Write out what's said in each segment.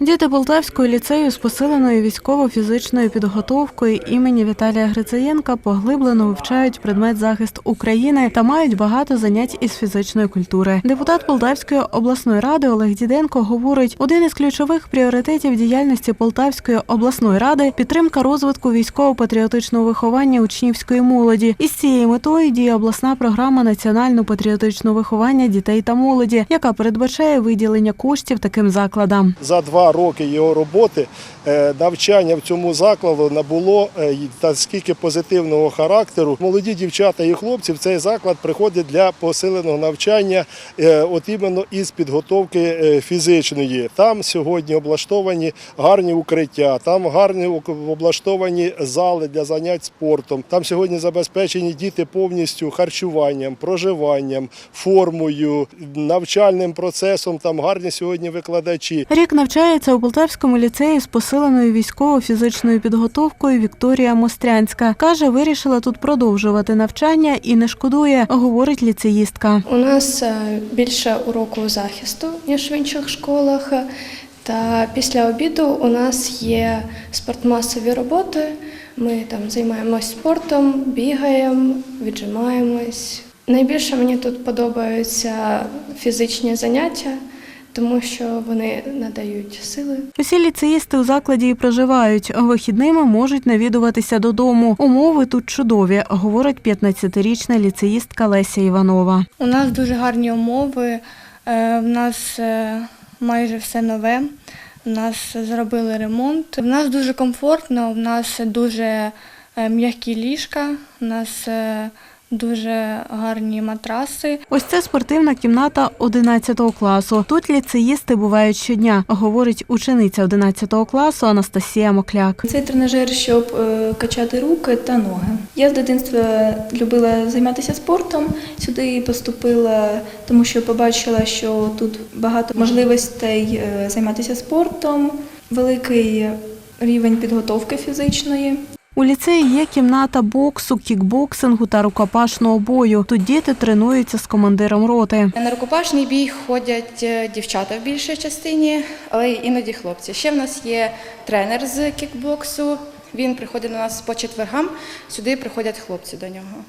Діти Полтавського ліцею з посиленою військово-фізичною підготовкою імені Віталія Грицаєнка поглиблено вивчають предмет захист України та мають багато занять із фізичної культури. Депутат Полтавської обласної ради Олег Діденко говорить, один із ключових пріоритетів діяльності Полтавської обласної ради підтримка розвитку військово-патріотичного виховання учнівської молоді. Із цією метою діє обласна програма національно-патріотичного виховання дітей та молоді, яка передбачає виділення коштів таким закладам. За два роки його роботи е, навчання в цьому закладу набуло е, та скільки позитивного характеру. Молоді дівчата і хлопці в цей заклад приходять для посиленого навчання, е, от іменно із підготовки фізичної. Там сьогодні облаштовані гарні укриття, там гарні облаштовані зали для занять спортом. Там сьогодні забезпечені діти повністю харчуванням, проживанням, формою, навчальним процесом. Там гарні сьогодні викладачі. Рік навчається у Полтавському ліцеї з посиленою військово-фізичною підготовкою Вікторія Мострянська. Каже, вирішила тут продовжувати навчання і не шкодує, говорить ліцеїстка. У нас е, більше уроку захисту, ніж в інших школах. Та після обіду у нас є спортмасові роботи. Ми там займаємось спортом, бігаємо, віджимаємось. Найбільше мені тут подобаються фізичні заняття, тому що вони надають сили. Усі ліцеїсти у закладі і проживають. Вихідними можуть навідуватися додому. Умови тут чудові, говорить 15-річна ліцеїстка Леся Іванова. У нас дуже гарні умови, е, в нас е, майже все нове. У нас зробили ремонт. В нас дуже комфортно, в нас дуже е, м'які ліжка, у нас е, дуже гарні матраси. Ось це спортивна кімната 11 класу. Тут ліцеїсти бувають щодня, говорить учениця 11 класу Анастасія Мокляк. Цей тренажер, щоб е, качати руки та ноги. Я з дитинства любила займатися спортом. Сюди поступила, тому що побачила, що тут багато можливостей е, займатися спортом, великий рівень підготовки фізичної. У ліцеї є кімната боксу, кікбоксингу та рукопашного бою. Тут діти тренуються з командиром роти. На рукопашний бій ходять е, дівчата в більшій частині, але й іноді хлопці. Ще в нас є тренер з кікбоксу. Він приходить до нас по четвергам. Сюди приходять хлопці до нього.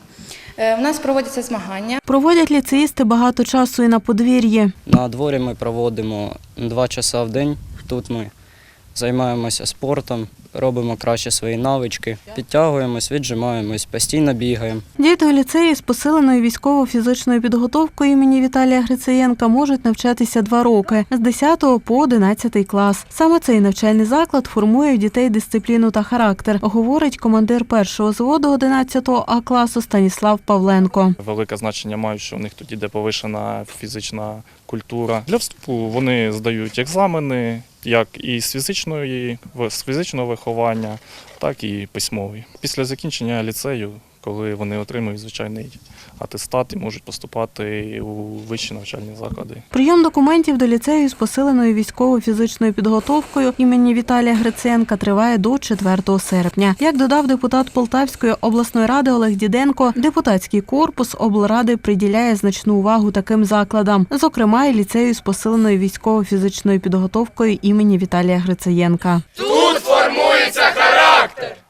Е, У нас проводяться змагання. Проводять ліцеїсти багато часу і на подвір'ї. На дворі ми проводимо два часа в день. Тут ми займаємося спортом, робимо краще свої навички, підтягуємось, віджимаємось, постійно бігаємо. Діти у ліцеї з посиленою військово-фізичною підготовкою імені Віталія Грицаєнка можуть навчатися два роки з 10 по 11 клас. Саме цей навчальний заклад формує у дітей дисципліну та характер, говорить командир першого зводу 11 А класу Станіслав Павленко. Велике значення мають, що у них тоді йде повишена фізична культура. Для вступу вони здають екзамени, як і з фізичної, з фізичного виховання, так і письмової. Після закінчення ліцею, коли вони отримують звичайний атестат і можуть поступати у вищі навчальні заклади. Прийом документів до ліцею з посиленою військово-фізичною підготовкою імені Віталія Гриценка триває до 4 серпня. Як додав депутат Полтавської обласної ради Олег Діденко, депутатський корпус облради приділяє значну увагу таким закладам, зокрема і ліцею з посиленою військово-фізичною підготовкою імені Віталія Грицаєнка. Тут формується характер.